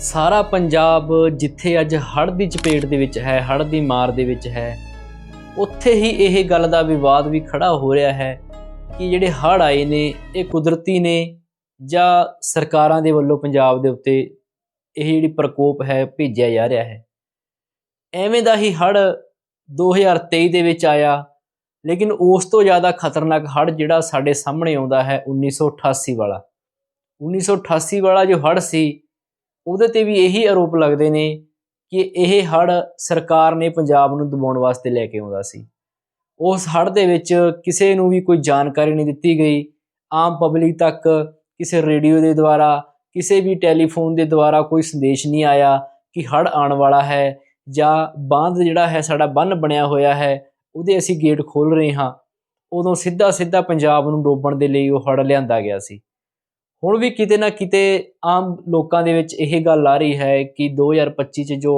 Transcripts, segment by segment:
ਸਾਰਾ ਪੰਜਾਬ ਜਿੱਥੇ ਅੱਜ ਹੜ੍ਹ ਦੀ ਚਪੇਟ ਦੇ ਵਿੱਚ ਹੈ, ਹੜ੍ਹ ਦੀ ਮਾਰ ਦੇ ਵਿੱਚ ਹੈ, ਉੱਥੇ ਹੀ ਇਹ ਗੱਲ ਦਾ ਵਿਵਾਦ ਵੀ ਖੜਾ ਹੋ ਰਿਹਾ ਹੈ ਕਿ ਜਿਹੜੇ ਹੜ੍ਹ ਆਏ ਨੇ, ਇਹ ਕੁਦਰਤੀ ਨੇ ਜਾਂ ਸਰਕਾਰਾਂ ਦੇ ਵੱਲੋਂ ਪੰਜਾਬ ਦੇ ਉੱਤੇ ਇਹ ਜਿਹੜੀ ਪ੍ਰਕੋਪ ਹੈ ਭੇਜਿਆ ਜਾ ਰਿਹਾ ਹੈ। ਐਵੇਂ ਦਾ ਹੀ ਹੜ੍ਹ 2023 ਦੇ ਵਿੱਚ ਆਇਆ, ਲੇਕਿਨ ਉਸ ਤੋਂ ਜ਼ਿਆਦਾ ਖਤਰਨਾਕ ਹੜ੍ਹ ਜਿਹੜਾ ਸਾਡੇ ਸਾਹਮਣੇ ਆਉਂਦਾ ਹੈ 1988 ਵਾਲਾ। 1988 ਵਾਲਾ ਜੋ ਹੜ੍ਹ ਸੀ ਉਹਦੇ ਤੇ ਵੀ ਇਹੀ ਆਰੋਪ ਲੱਗਦੇ ਨੇ ਕਿ ਇਹ ਹੜ੍ਹ ਸਰਕਾਰ ਨੇ ਪੰਜਾਬ ਨੂੰ ਦਬਾਉਣ ਵਾਸਤੇ ਲੈ ਕੇ ਆਉਂਦਾ ਸੀ। ਉਸ ਹੜ੍ਹ ਦੇ ਵਿੱਚ ਕਿਸੇ ਨੂੰ ਵੀ ਕੋਈ ਜਾਣਕਾਰੀ ਨਹੀਂ ਦਿੱਤੀ ਗਈ। ਆਮ ਪਬਲਿਕ ਤੱਕ ਕਿਸੇ ਰੇਡੀਓ ਦੇ ਦੁਆਰਾ, ਕਿਸੇ ਵੀ ਟੈਲੀਫੋਨ ਦੇ ਦੁਆਰਾ ਕੋਈ ਸੰਦੇਸ਼ ਨਹੀਂ ਆਇਆ ਕਿ ਹੜ੍ਹ ਆਉਣ ਵਾਲਾ ਹੈ ਜਾਂ ਬਾਂਧ ਜਿਹੜਾ ਹੈ, ਸਾਡਾ ਬੰਨ ਬਣਿਆ ਹੋਇਆ ਹੈ, ਉਹਦੇ ਅਸੀਂ ਗੇਟ ਖੋਲ ਰਹੇ ਹਾਂ। ਉਦੋਂ ਸਿੱਧਾ ਸਿੱਧਾ ਪੰਜਾਬ ਨੂੰ ਡੋਬਣ ਦੇ ਲਈ ਉਹ ਹੜ੍ਹ ਲਿਆਂਦਾ ਗਿਆ ਸੀ। ਹੁਣ ਵੀ ਕਿਤੇ ਨਾ ਕਿਤੇ ਆਮ ਲੋਕਾਂ ਦੇ ਵਿੱਚ ਇਹ ਗੱਲ ਆ ਰਹੀ ਹੈ ਕਿ 2025 ਚ ਜੋ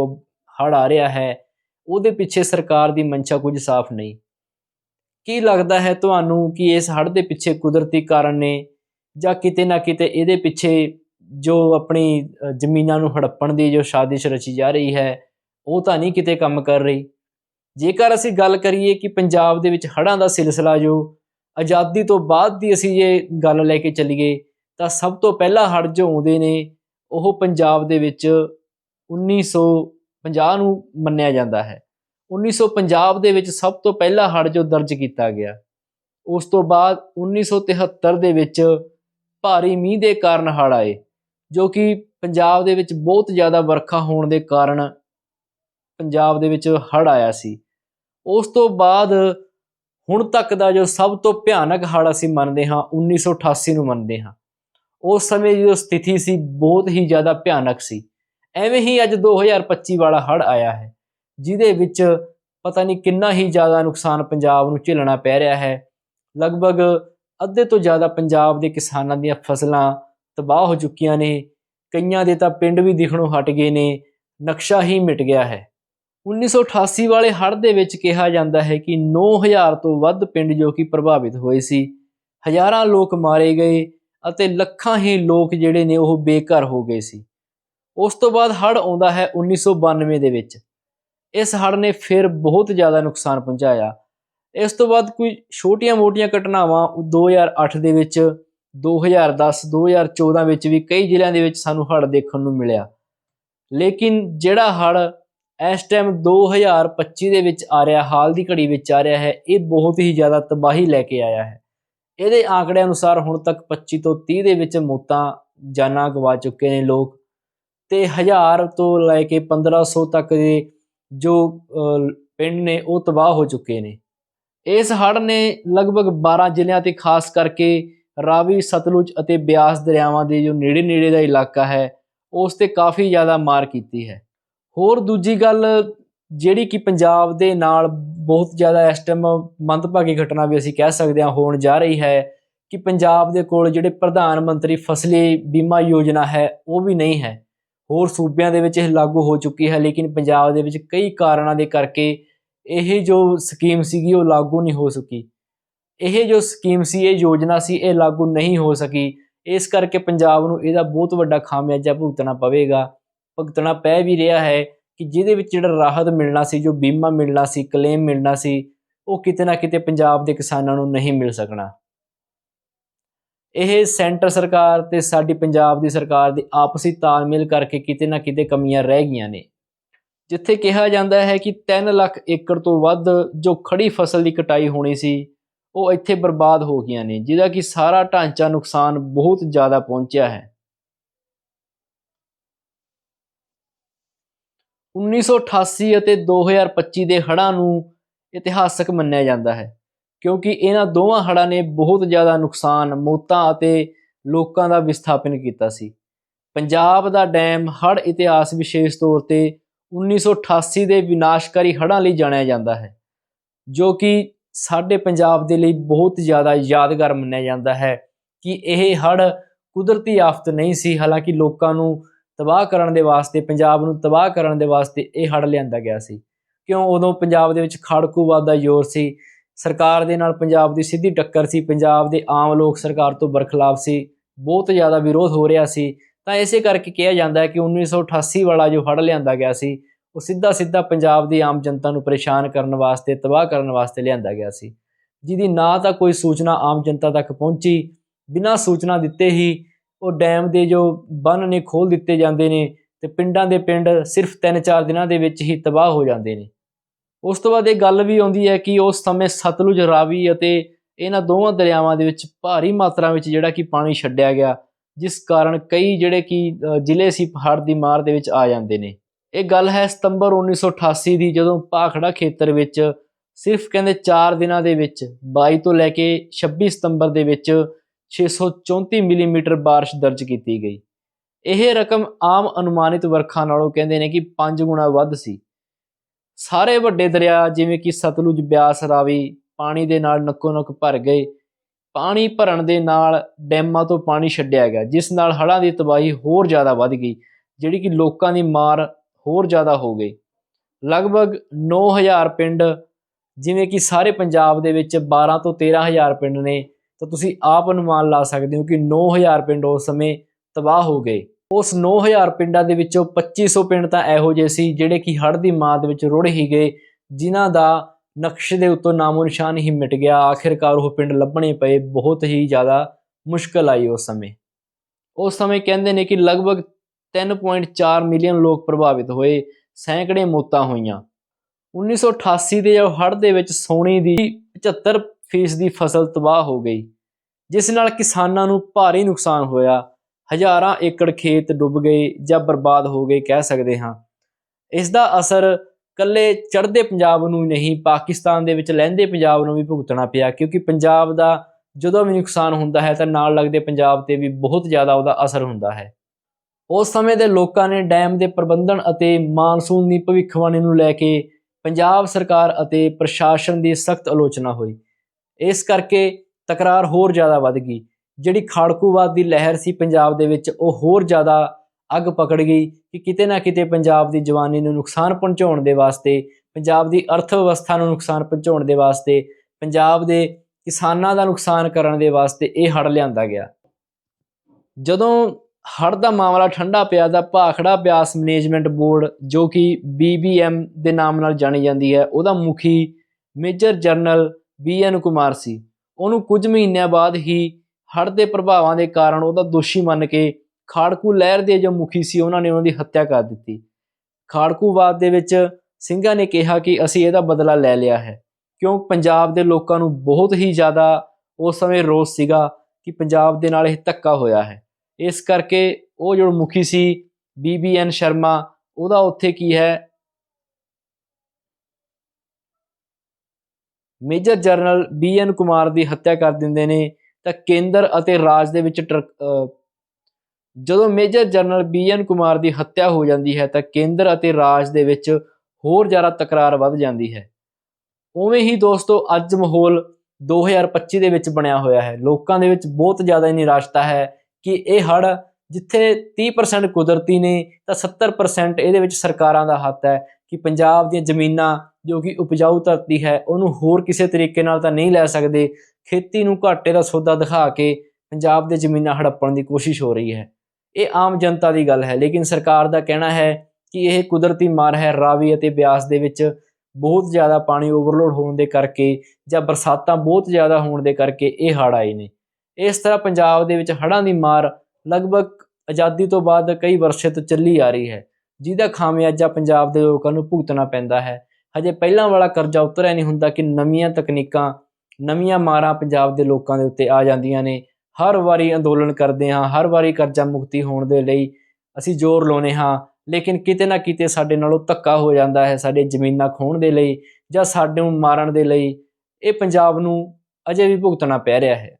ਹੜ੍ਹ ਆ ਰਿਹਾ ਹੈ, ਉਹਦੇ ਪਿੱਛੇ ਸਰਕਾਰ ਦੀ ਮਨਸ਼ਾ ਕੁਝ ਸਾਫ਼ ਨਹੀਂ। ਕੀ ਲੱਗਦਾ ਹੈ ਤੁਹਾਨੂੰ ਕਿ ਇਸ ਹੜ੍ਹ ਦੇ ਪਿੱਛੇ ਕੁਦਰਤੀ ਕਾਰਨ ਨੇ ਜਾਂ ਕਿਤੇ ਨਾ ਕਿਤੇ ਇਹਦੇ ਪਿੱਛੇ ਜੋ ਆਪਣੀ ਜ਼ਮੀਨਾਂ ਨੂੰ ਹੜੱਪਣ ਦੀ ਜੋ ਸਾਜ਼ਿਸ਼ ਰਚੀ ਜਾ ਰਹੀ ਹੈ, ਉਹ ਤਾਂ ਨਹੀਂ ਕਿਤੇ ਕੰਮ ਕਰ ਰਹੀ? ਜੇਕਰ ਅਸੀਂ ਗੱਲ ਕਰੀਏ ਕਿ ਪੰਜਾਬ ਦੇ ਵਿੱਚ ਹੜ੍ਹਾਂ ਦਾ ਸਿਲਸਿਲਾ ਜੋ ਆਜ਼ਾਦੀ ਤੋਂ ਬਾਅਦ ਦੀ ਅਸੀਂ ਇਹ ਗੱਲ ਲੈ ਕੇ ਚੱਲੀਏ ਤਾਂ ਸਭ ਤੋਂ ਪਹਿਲਾ ਹੜ੍ਹ ਜੋ ਆਉਂਦੇ ਨੇ, ਉਹ ਪੰਜਾਬ ਦੇ ਵਿੱਚ 1950 ਨੂੰ ਮੰਨਿਆ ਜਾਂਦਾ ਹੈ। 1950 ਦੇ ਵਿੱਚ ਸਭ ਤੋਂ ਪਹਿਲਾ ਹੜ੍ਹ ਜੋ ਦਰਜ ਕੀਤਾ ਗਿਆ, ਉਸ ਤੋਂ ਬਾਅਦ 1973 ਦੇ ਵਿੱਚ ਭਾਰੀ ਮੀਂਹ ਦੇ ਕਾਰਨ ਹੜ੍ਹ ਆਏ, ਜੋ ਕਿ ਪੰਜਾਬ ਦੇ ਵਿੱਚ ਬਹੁਤ ਜ਼ਿਆਦਾ ਵਰਖਾ ਹੋਣ ਦੇ ਕਾਰਨ ਪੰਜਾਬ ਦੇ ਵਿੱਚ ਹੜ੍ਹ ਆਇਆ ਸੀ। ਉਸ ਤੋਂ ਬਾਅਦ ਹੁਣ ਤੱਕ ਦਾ ਜੋ ਸਭ ਤੋਂ ਭਿਆਨਕ ਹੜ੍ਹ ਅਸੀਂ ਮੰਨਦੇ ਹਾਂ 1988 ਨੂੰ ਮੰਨਦੇ ਹਾਂ। ਉਸ ਸਮੇਂ ਦੀ ਜੋ ਸਥਿਤੀ ਸੀ ਬਹੁਤ ਹੀ ਜ਼ਿਆਦਾ ਭਿਆਨਕ ਸੀ। ਐਵੇਂ ਹੀ ਅੱਜ 2025 ਵਾਲਾ ਹੜ੍ਹ ਆਇਆ ਹੈ, ਜਿਹਦੇ ਵਿੱਚ ਪਤਾ ਨਹੀਂ ਕਿੰਨਾ ਹੀ ਜ਼ਿਆਦਾ ਨੁਕਸਾਨ ਪੰਜਾਬ ਨੂੰ ਝੇਲਣਾ ਪੈ ਰਿਹਾ ਹੈ। ਲਗਭਗ ਅੱਧੇ ਤੋਂ ਜ਼ਿਆਦਾ ਪੰਜਾਬ ਦੇ ਕਿਸਾਨਾਂ ਦੀਆਂ ਫਸਲਾਂ ਤਬਾਹ ਹੋ ਚੁੱਕੀਆਂ ਨੇ, ਕਈਆਂ ਦੇ ਤਾਂ ਪਿੰਡ ਵੀ ਦਿਖਣੋਂ ਹਟ ਗਏ ਨੇ, ਨਕਸ਼ਾ ਹੀ ਮਿਟ ਗਿਆ ਹੈ। 1988 ਵਾਲੇ ਹੜ੍ਹ ਦੇ ਵਿੱਚ ਕਿਹਾ ਜਾਂਦਾ ਹੈ ਕਿ 9000 ਤੋਂ ਵੱਧ ਪਿੰਡ ਜੋ ਕਿ ਪ੍ਰਭਾਵਿਤ ਹੋਏ ਸੀ, ਹਜ਼ਾਰਾਂ ਲੋਕ ਮਾਰੇ ਗਏ ਅਤੇ ਲੱਖਾਂ ਹੀ ਲੋਕ ਜਿਹੜੇ ਨੇ ਉਹ ਬੇਘਰ ਹੋ ਗਏ ਸੀ। ਉਸ ਤੋਂ ਬਾਅਦ ਹੜ੍ਹ ਆਉਂਦਾ ਹੈ 1992 ਦੇ ਵਿੱਚ। ਇਸ ਹੜ੍ਹ ਨੇ ਫਿਰ ਬਹੁਤ ਜ਼ਿਆਦਾ ਨੁਕਸਾਨ ਪਹੁੰਚਾਇਆ। ਇਸ ਤੋਂ ਬਾਅਦ ਕੋਈ ਛੋਟੀਆਂ-ਮੋਟੀਆਂ ਘਟਨਾਵਾਂ 2008 ਦੇ ਵਿੱਚ 2010 2014 ਵਿੱਚ ਵੀ ਕਈ ਜ਼ਿਲ੍ਹਿਆਂ ਦੇ ਵਿੱਚ ਸਾਨੂੰ ਹੜ੍ਹ ਦੇਖਣ ਨੂੰ ਮਿਲਿਆ। ਲੇਕਿਨ ਜਿਹੜਾ ਹੜ੍ਹ ਇਸ ਟਾਈਮ 2025 ਦੇ ਵਿੱਚ ਆ ਰਿਹਾ, ਹਾਲ ਦੀ ਘੜੀ ਵਿੱਚ ਆ ਰਿਹਾ ਹੈ, ਇਹ ਬਹੁਤ ਹੀ ਜ਼ਿਆਦਾ ਤਬਾਹੀ ਲੈ ਕੇ ਆਇਆ ਹੈ। ਇਹਦੇ ਆંકੜਿਆਂ ਅਨੁਸਾਰ ਹੁਣ ਤੱਕ 25 ਤੋਂ 30 ਦੇ ਵਿੱਚ ਮੌਤਾਂ ਜਾਨਾਂ ਗਵਾ ਚੁੱਕੇ ਨੇ ਲੋਕ ਤੇ ਹਜ਼ਾਰ ਤੋਂ ਲੈ ਕੇ 1500 ਤੱਕ ਦੇ ਜੋ ਪਿੰਡ ਨੇ ਉਹ ਤਬਾਹ ਹੋ ਚੁੱਕੇ ਨੇ। ਇਸ ਹੜ੍ਹ ਨੇ ਲਗਭਗ 12 ਜ਼ਿਲ੍ਹਿਆਂ ਤੇ ਖਾਸ ਕਰਕੇ ਰਾਵੀ, ਸਤਲੁਜ ਅਤੇ ਬਿਆਸ ਦਰਿਆਵਾਂ ਦੇ ਜੋ ਨੇੜੇ ਨੇੜੇ ਦਾ ਇਲਾਕਾ ਹੈ, ਉਸ ਤੇ ਕਾਫੀ ਜ਼ਿਆਦਾ ਮਾਰ ਕੀਤੀ ਹੈ। ਹੋਰ ਦੂਜੀ ਗੱਲ ਜਿਹੜੀ ਕਿ ਪੰਜਾਬ ਦੇ ਨਾਲ ਬਹੁਤ ਜ਼ਿਆਦਾ ਇਸ ਟਾਈਮ ਮੰਦਭਾਗੀ ਘਟਨਾ ਵੀ ਅਸੀਂ ਕਹਿ ਸਕਦੇ ਹਾਂ ਹੋਣ ਜਾ ਰਹੀ ਹੈ ਕਿ ਪੰਜਾਬ ਦੇ ਕੋਲ ਜਿਹੜੇ ਪ੍ਰਧਾਨ ਮੰਤਰੀ ਫਸਲੀ ਬੀਮਾ ਯੋਜਨਾ ਹੈ, ਉਹ ਵੀ ਨਹੀਂ ਹੈ। ਹੋਰ ਸੂਬਿਆਂ ਦੇ ਵਿੱਚ ਇਹ ਲਾਗੂ ਹੋ ਚੁੱਕੀ ਹੈ, ਲੇਕਿਨ ਪੰਜਾਬ ਦੇ ਵਿੱਚ ਕਈ ਕਾਰਨਾਂ ਦੇ ਕਰਕੇ ਇਹ ਜੋ ਸਕੀਮ ਸੀਗੀ, ਉਹ ਲਾਗੂ ਨਹੀਂ ਹੋ ਸਕੀ। ਇਹ ਜੋ ਸਕੀਮ ਸੀ, ਇਹ ਯੋਜਨਾ ਸੀ, ਇਹ ਲਾਗੂ ਨਹੀਂ ਹੋ ਸਕੀ। ਇਸ ਕਰਕੇ ਪੰਜਾਬ ਨੂੰ ਇਹਦਾ ਬਹੁਤ ਵੱਡਾ ਖਾਮਿਆਜਾ ਭੁਗਤਣਾ ਪਵੇਗਾ। ਭੁਗਤਣਾ ਪੈ ਵੀ ਰਿਹਾ ਹੈ। ਕਿ ਜਿਹਦੇ ਵਿੱਚ ਜਿਹੜਾ ਰਾਹਤ ਮਿਲਣਾ ਸੀ, ਜੋ ਬੀਮਾ ਮਿਲਣਾ ਸੀ ਕਲੇਮ ਮਿਲਣਾ ਸੀ, ਉਹ ਕਿਤੇ ਨਾ ਕਿਤੇ ਪੰਜਾਬ ਦੇ ਕਿਸਾਨਾਂ ਨੂੰ ਨਹੀਂ ਮਿਲ ਸਕਣਾ। ਇਹ ਸੈਂਟਰ ਸਰਕਾਰ ਤੇ ਸਾਡੀ ਪੰਜਾਬ ਦੀ ਸਰਕਾਰ ਦੀ ਆਪਸੀ ਤਾਲਮੇਲ ਕਰਕੇ ਕਿਤੇ ਨਾ ਕਿਤੇ ਕਮੀਆਂ ਰਹਿ ਗਈਆਂ ਨੇ। ਜਿੱਥੇ ਕਿਹਾ ਜਾਂਦਾ ਹੈ ਕਿ 3 ਲੱਖ ਏਕੜ ਤੋਂ ਵੱਧ ਜੋ ਖੜੀ ਫਸਲ ਦੀ ਕਟਾਈ ਹੋਣੀ ਸੀ, ਉਹ ਇੱਥੇ ਬਰਬਾਦ ਹੋ ਗਈਆਂ ਨੇ, ਜਿਹਦਾ ਕਿ ਸਾਰਾ ਢਾਂਚਾ ਨੁਕਸਾਨ ਬਹੁਤ ਜ਼ਿਆਦਾ ਪਹੁੰਚਿਆ ਹੈ। 1988 ਅਤੇ 2025 ਦੇ ਹੜ੍ਹਾਂ ਨੂੰ ਇਤਿਹਾਸਕ ਮੰਨਿਆ ਜਾਂਦਾ ਹੈ, ਕਿਉਂਕਿ ਇਹਨਾਂ ਦੋਵਾਂ ਹੜ੍ਹਾਂ ਨੇ ਬਹੁਤ ਜ਼ਿਆਦਾ ਨੁਕਸਾਨ ਮੌਤਾਂ ਅਤੇ ਲੋਕਾਂ ਦਾ ਵਿਸਥਾਪਨ ਕੀਤਾ ਸੀ। ਪੰਜਾਬ ਦਾ ਡੈਮ ਹੜ੍ਹ ਇਤਿਹਾਸ ਵਿਸ਼ੇਸ਼ ਤੌਰ ਤੇ 1988 ਦੇ ਵਿਨਾਸ਼ਕਾਰੀ ਹੜ੍ਹਾਂ ਲਈ ਜਾਣਿਆ ਜਾਂਦਾ ਹੈ, ਜੋ ਕਿ ਸਾਡੇ ਪੰਜਾਬ ਦੇ ਲਈ ਬਹੁਤ ਜ਼ਿਆਦਾ ਯਾਦਗਾਰ ਮੰਨਿਆ ਜਾਂਦਾ ਹੈ ਕਿ ਇਹ ਹੜ੍ਹ ਕੁਦਰਤੀ ਆਫਤ ਨਹੀਂ ਸੀ, ਹਾਲਾਂਕਿ ਲੋਕਾਂ ਨੂੰ ਤਬਾਹ ਕਰਨ ਦੇ ਵਾਸਤੇ, ਪੰਜਾਬ ਨੂੰ ਤਬਾਹ ਕਰਨ ਦੇ ਵਾਸਤੇ ਇਹ ਹੜ੍ਹ ਲਿਆਂਦਾ ਗਿਆ ਸੀ। ਕਿਉਂ? ਉਦੋਂ ਪੰਜਾਬ ਦੇ ਵਿੱਚ ਖੜਕੂਵਾਦ ਦਾ ਜ਼ੋਰ ਸੀ। ਸਰਕਾਰ ਦੇ ਨਾਲ ਪੰਜਾਬ ਦੀ ਸਿੱਧੀ ਟੱਕਰ ਸੀ। ਪੰਜਾਬ ਦੇ ਆਮ ਲੋਕ ਸਰਕਾਰ ਤੋਂ ਬਰਖਲਾਫ ਸੀ। ਬਹੁਤ ਜ਼ਿਆਦਾ ਵਿਰੋਧ ਹੋ ਰਿਹਾ ਸੀ। ਤਾਂ ਇਸੇ ਕਰਕੇ ਕਿਹਾ ਜਾਂਦਾ ਹੈ ਕਿ 1988 ਵਾਲਾ ਜੋ ਹੜ੍ਹ ਲਿਆਂਦਾ ਗਿਆ ਸੀ, ਉਹ ਸਿੱਧਾ ਸਿੱਧਾ ਪੰਜਾਬ ਦੀ ਆਮ ਜਨਤਾ ਨੂੰ ਪਰੇਸ਼ਾਨ ਕਰਨ ਵਾਸਤੇ, ਤਬਾਹ ਕਰਨ ਵਾਸਤੇ ਲਿਆਂਦਾ ਗਿਆ ਸੀ। ਜਿਹਦੀ ਨਾ ਤਾਂ ਕੋਈ ਸੂਚਨਾ ਆਮ ਜਨਤਾ ਤੱਕ ਪਹੁੰਚੀ, ਬਿਨਾਂ ਸੂਚਨਾ ਦਿੱਤੇ ਹੀ ਉਹ ਡੈਮ ਦੇ ਜੋ ਬੰਨ ਨੇ ਖੋਲ ਦਿੱਤੇ ਜਾਂਦੇ ਨੇ ਤੇ ਪਿੰਡਾਂ ਦੇ ਪਿੰਡ ਸਿਰਫ 3-4 ਦਿਨਾਂ ਦੇ ਵਿੱਚ ਹੀ ਤਬਾਹ ਹੋ ਜਾਂਦੇ ਨੇ। ਉਸ ਤੋਂ ਬਾਅਦ ਇਹ ਗੱਲ ਵੀ ਆਉਂਦੀ ਹੈ ਕਿ ਉਸ ਸਮੇਂ ਸਤਲੁਜ ਰਾਵੀ ਅਤੇ ਇਹਨਾਂ ਦੋਵਾਂ ਦਰਿਆਵਾਂ ਦੇ ਵਿੱਚ ਭਾਰੀ ਮਾਤਰਾ ਵਿੱਚ ਜਿਹੜਾ ਕਿ ਪਾਣੀ ਛੱਡਿਆ ਗਿਆ, ਜਿਸ ਕਾਰਨ ਕਈ ਜਿਹੜੇ ਕਿ ਜ਼ਿਲ੍ਹੇ ਸੀ ਪਹਾੜ ਦੀ ਮਾਰ ਦੇ ਵਿੱਚ ਆ ਜਾਂਦੇ ਨੇ। ਇਹ ਗੱਲ ਹੈ ਸਤੰਬਰ 1988 ਦੀ ਜਦੋਂ ਭਾਖੜਾ ਖੇਤਰ ਵਿੱਚ ਸਿਰਫ ਕਹਿੰਦੇ 4 ਦਿਨਾਂ ਦੇ ਵਿੱਚ 22 ਤੋਂ ਲੈ ਕੇ 26 ਸਤੰਬਰ ਦੇ ਵਿੱਚ 634 ਮਿਲੀਮੀਟਰ ਬਾਰਿਸ਼ ਦਰਜ ਕੀਤੀ ਗਈ। ਇਹ ਰਕਮ ਆਮ ਅਨੁਮਾਨਿਤ ਵਰਖਾ ਨਾਲੋਂ ਕਹਿੰਦੇ ਨੇ ਕਿ 5 ਗੁਣਾ ਵੱਧ ਸੀ। ਸਾਰੇ ਵੱਡੇ ਦਰਿਆ ਜਿਵੇਂ ਕਿ ਸਤਲੁਜ, ਬਿਆਸ, ਰਾਵੀ ਪਾਣੀ ਦੇ ਨਾਲ ਨੱਕੋ ਨੱਕ ਭਰ ਗਏ। ਪਾਣੀ ਭਰਨ ਦੇ ਨਾਲ ਡੈਮਾਂ ਤੋਂ ਪਾਣੀ ਛੱਡਿਆ ਗਿਆ, ਜਿਸ ਨਾਲ ਹੜ੍ਹਾਂ ਦੀ ਤਬਾਹੀ ਹੋਰ ਜ਼ਿਆਦਾ ਵੱਧ ਗਈ, ਜਿਹੜੀ ਕਿ ਲੋਕਾਂ ਦੀ ਮਾਰ ਹੋਰ ਜ਼ਿਆਦਾ ਹੋ ਗਈ। ਲਗਭਗ 9000 ਪਿੰਡ, ਜਿਵੇਂ ਕਿ ਸਾਰੇ ਪੰਜਾਬ ਦੇ ਵਿੱਚ 12 ਤੋਂ 13000 ਪਿੰਡ ਨੇ ਤਾਂ ਤੁਸੀਂ ਆਪ ਅਨੁਮਾਨ ਲਾ ਸਕਦੇ ਹੋ ਕਿ 9000 ਪਿੰਡ ਉਸ ਸਮੇਂ ਤਬਾਹ ਹੋ ਗਏ। ਉਸ 9000 ਪਿੰਡਾਂ ਦੇ ਵਿੱਚੋਂ 2500 ਪਿੰਡ ਤਾਂ ਇਹੋ ਜਿਹੇ ਸੀ ਜਿਹੜੇ ਕਿ ਹੜ੍ਹ ਦੀ ਮਾਰ ਵਿੱਚ ਰੁੜ ਹੀ ਗਏ, ਜਿਨ੍ਹਾਂ ਦਾ ਨਕਸ਼ੇ ਦੇ ਉੱਤੋਂ ਨਾਮੋ ਨਿਸ਼ਾਨ ਹੀ ਮਿਟ ਗਿਆ। ਆਖਿਰਕਾਰ ਉਹ ਪਿੰਡ ਲੱਭਣੇ ਪਏ, ਬਹੁਤ ਹੀ ਜ਼ਿਆਦਾ ਮੁਸ਼ਕਲ ਆਈ ਉਸ ਸਮੇਂ। ਉਸ ਸਮੇਂ ਕਹਿੰਦੇ ਨੇ ਕਿ ਲਗਭਗ 3.4 ਮਿਲੀਅਨ ਲੋਕ ਪ੍ਰਭਾਵਿਤ ਹੋਏ, ਸੈਂਕੜੇ ਮੌਤਾਂ ਹੋਈਆਂ। 1988 ਦੇ ਹੜ੍ਹ ਦੇ ਵਿੱਚ ਸੋਨੇ ਦੀ 75% ਦੀ ਫਸਲ ਤਬਾਹ ਹੋ ਗਈ, ਜਿਸ ਨਾਲ ਕਿਸਾਨਾਂ ਨੂੰ ਭਾਰੀ ਨੁਕਸਾਨ ਹੋਇਆ। ਹਜ਼ਾਰਾਂ ਏਕੜ ਖੇਤ ਡੁੱਬ ਗਏ ਜਾਂ ਬਰਬਾਦ ਹੋ ਗਏ ਕਹਿ ਸਕਦੇ ਹਾਂ। ਇਸ ਦਾ ਅਸਰ ਕੱਲੇ ਚੜ੍ਹਦੇ ਪੰਜਾਬ ਨੂੰ ਨਹੀਂ, ਪਾਕਿਸਤਾਨ ਦੇ ਵਿੱਚ ਲਹਿੰਦੇ ਪੰਜਾਬ ਨੂੰ ਵੀ ਭੁਗਤਣਾ ਪਿਆ, ਕਿਉਂਕਿ ਪੰਜਾਬ ਦਾ ਜਦੋਂ ਵੀ ਨੁਕਸਾਨ ਹੁੰਦਾ ਹੈ ਤਾਂ ਨਾਲ ਲੱਗਦੇ ਪੰਜਾਬ ਤੇ ਵੀ ਬਹੁਤ ਜ਼ਿਆਦਾ ਉਹਦਾ ਅਸਰ ਹੁੰਦਾ ਹੈ। ਉਸ ਸਮੇਂ ਦੇ ਲੋਕਾਂ ਨੇ ਡੈਮ ਦੇ ਪ੍ਰਬੰਧਨ ਅਤੇ ਮਾਨਸੂਨ ਦੀ ਭਵਿੱਖਬਾਣੀ ਨੂੰ ਲੈ ਕੇ ਪੰਜਾਬ ਸਰਕਾਰ ਅਤੇ ਪ੍ਰਸ਼ਾਸਨ ਦੀ ਸਖਤ ਆਲੋਚਨਾ ਹੋਈ। ਇਸ ਕਰਕੇ ਤਕਰਾਰ ਹੋਰ ਜ਼ਿਆਦਾ ਵੱਧ ਗਈ। ਜਿਹੜੀ ਖਾੜਕੂਵਾਦ ਦੀ ਲਹਿਰ ਸੀ ਪੰਜਾਬ ਦੇ ਵਿੱਚ, ਉਹ ਹੋਰ ਜ਼ਿਆਦਾ ਅੱਗ ਪਕੜ ਗਈ ਕਿ ਕਿਤੇ ਨਾ ਕਿਤੇ ਪੰਜਾਬ ਦੀ ਜਵਾਨੀ ਨੂੰ ਨੁਕਸਾਨ ਪਹੁੰਚਾਉਣ ਦੇ ਵਾਸਤੇ, ਪੰਜਾਬ ਦੀ ਅਰਥ ਵਿਵਸਥਾ ਨੂੰ ਨੁਕਸਾਨ ਪਹੁੰਚਾਉਣ ਦੇ ਵਾਸਤੇ, ਪੰਜਾਬ ਦੇ ਕਿਸਾਨਾਂ ਦਾ ਨੁਕਸਾਨ ਕਰਨ ਦੇ ਵਾਸਤੇ ਇਹ ਹੜ ਲਿਆਂਦਾ ਗਿਆ। ਜਦੋਂ ਹੜ ਦਾ ਮਾਮਲਾ ਠੰਡਾ ਪਿਆ ਤਾਂ ਭਾਖੜਾ ਬਿਆਸ ਮੈਨੇਜਮੈਂਟ ਬੋਰਡ, ਜੋ ਕਿ BBM ਦੇ ਨਾਮ ਨਾਲ ਜਾਣੀ ਜਾਂਦੀ ਹੈ, ਉਹਦਾ ਮੁਖੀ ਮੇਜਰ ਜਨਰਲ ਬੀਐਨ ਕੁਮਾਰ ਸੀ। ਉਹਨੂੰ ਕੁਝ ਮਹੀਨਿਆਂ ਬਾਅਦ ਹੀ ਹੜ੍ਹ ਦੇ ਪ੍ਰਭਾਵਾਂ ਦੇ ਕਾਰਨ ਉਹਦਾ ਦੋਸ਼ੀ ਮੰਨ ਕੇ ਖਾੜਕੂ ਲਹਿਰ ਦੇ ਜੋ ਮੁਖੀ ਸੀ, ਉਹਨਾਂ ਨੇ ਉਹਨਾਂ ਦੀ ਹੱਤਿਆ ਕਰ ਦਿੱਤੀ। ਖਾੜਕੂਵਾਦ ਦੇ ਵਿੱਚ ਸਿੰਘਾਂ ਨੇ ਕਿਹਾ ਕਿ ਅਸੀਂ ਇਹਦਾ ਬਦਲਾ ਲੈ ਲਿਆ ਹੈ, ਕਿਉਂ ਪੰਜਾਬ ਦੇ ਲੋਕਾਂ ਨੂੰ ਬਹੁਤ ਹੀ ਜ਼ਿਆਦਾ ਉਸ ਸਮੇਂ ਰੋਸ ਸੀਗਾ ਕਿ ਪੰਜਾਬ ਦੇ ਨਾਲ ਇਹ ਧੱਕਾ ਹੋਇਆ ਹੈ। ਇਸ ਕਰਕੇ ਉਹ ਜੋ ਮੁਖੀ ਸੀ ਬੀਬੀਐਨ ਸ਼ਰਮਾ, ਉਹਦਾ ਉੱਥੇ ਕੀ ਹੈ? Major general B N Kumar ਦੀ ਹੱਤਿਆ ਕਰ ਦਿੰਦੇ ਨੇ, ਤਾਂ ਕੇਂਦਰ ਅਤੇ ਰਾਜ ਦੇ ਵਿੱਚ ਟਰ- ਜਦੋਂ major general B N Kumar ਦੀ ਹੱਤਿਆ ਹੋ ਜਾਂਦੀ ਹੈ, ਤਾਂ ਕੇਂਦਰ ਅਤੇ ਰਾਜ ਦੇ ਵਿੱਚ ਹੋਰ ਜ਼ਿਆਦਾ ਤਕਰਾਰ ਵੱਧ ਜਾਂਦੀ ਹੈ। ਉਵੇਂ ਹੀ ਦੋਸਤੋ, ਅੱਜ ਮਾਹੌਲ 2025 ਦੇ ਵਿੱਚ ਬਣਿਆ ਹੋਇਆ ਹੈ। ਲੋਕਾਂ ਦੇ ਵਿੱਚ ਬਹੁਤ ਜ਼ਿਆਦਾ ਨਿਰਾਸ਼ਤਾ ਹੈ ਕਿ ਇਹ ਹੜ ਜਿੱਥੇ 30% ਕੁਦਰਤੀ ਨੇ, ਤਾਂ 70% ਇਹਦੇ ਵਿੱਚ ਸਰਕਾਰਾਂ ਦਾ ਹੱਥ ਹੈ। ਕਿ ਪੰਜਾਬ ਦੀਆਂ ਜ਼ਮੀਨਾਂ ਜੋ ਕਿ ਉਪਜਾਊ ਧਰਤੀ ਹੈ, ਉਹਨੂੰ ਹੋਰ ਕਿਸੇ ਤਰੀਕੇ ਨਾਲ ਤਾਂ ਨਹੀਂ ਲੈ ਸਕਦੇ। ਖੇਤੀ ਨੂੰ ਘਾਟੇ ਦਾ ਸੌਦਾ ਦਿਖਾ ਕੇ ਪੰਜਾਬ ਦੇ ਜ਼ਮੀਨਾਂ ਹੜੱਪਣ ਦੀ ਕੋਸ਼ਿਸ਼ ਹੋ ਰਹੀ ਹੈ। ਇਹ ਆਮ ਜਨਤਾ ਦੀ ਗੱਲ ਹੈ, ਲੇਕਿਨ ਸਰਕਾਰ ਦਾ ਕਹਿਣਾ ਹੈ ਕਿ ਇਹ ਕੁਦਰਤੀ ਮਾਰ ਹੈ, ਰਾਵੀ ਅਤੇ ਬਿਆਸ ਦੇ ਵਿੱਚ ਬਹੁਤ ਜ਼ਿਆਦਾ ਪਾਣੀ ਓਵਰਲੋਡ ਹੋਣ ਦੇ ਕਰਕੇ ਜਾਂ ਬਰਸਾਤਾਂ ਬਹੁਤ ਜ਼ਿਆਦਾ ਹੋਣ ਦੇ ਕਰਕੇ ਇਹ ਹੜ੍ਹ ਆਏ ਨੇ। ਇਸ ਤਰ੍ਹਾਂ ਪੰਜਾਬ ਦੇ ਵਿੱਚ ਹੜ੍ਹਾਂ ਦੀ ਮਾਰ ਲਗਭਗ ਆਜ਼ਾਦੀ ਤੋਂ ਬਾਅਦ ਕਈ ਵਰਸ਼ੇ ਤੋਂ ਚੱਲੀ ਆ ਰਹੀ ਹੈ। ਜਿਹਦਾ ਖਾਮਿਆਜਾ ਪੰਜਾਬ ਦੇ ਲੋਕਾਂ ਨੂੰ ਭੁਗਤਣਾ ਪੈਂਦਾ ਹੈ। ਹਜੇ ਪਹਿਲਾਂ ਵਾਲਾ ਕਰਜ਼ਾ ਉਤਰਿਆ ਨਹੀਂ ਹੁੰਦਾ ਕਿ ਨਵੀਆਂ ਤਕਨੀਕਾਂ, ਨਵੀਆਂ ਮਾਰਾਂ ਪੰਜਾਬ ਦੇ ਲੋਕਾਂ ਦੇ ਉੱਤੇ ਆ ਜਾਂਦੀਆਂ ਨੇ। ਹਰ ਵਾਰੀ ਅੰਦੋਲਨ ਕਰਦੇ ਹਾਂ, ਹਰ ਵਾਰੀ ਕਰਜ਼ਾ ਮੁਕਤੀ ਹੋਣ ਦੇ ਲਈ ਅਸੀਂ ਜ਼ੋਰ ਲਾਉਨੇ ਹਾਂ, ਲੇਕਿਨ ਕਿਤੇ ਨਾ ਕਿਤੇ ਸਾਡੇ ਨਾਲੋਂ ਧੱਕਾ ਹੋ ਜਾਂਦਾ ਹੈ ਸਾਡੇ ਜ਼ਮੀਨਾਂ ਖੋਹਣ ਦੇ ਲਈ ਜਾਂ ਸਾਡੇ ਨੂੰ ਮਾਰਨ ਦੇ ਲਈ। ਇਹ ਪੰਜਾਬ ਨੂੰ ਅਜੇ ਵੀ ਭੁਗਤਣਾ ਪੈ ਰਿਹਾ ਹੈ।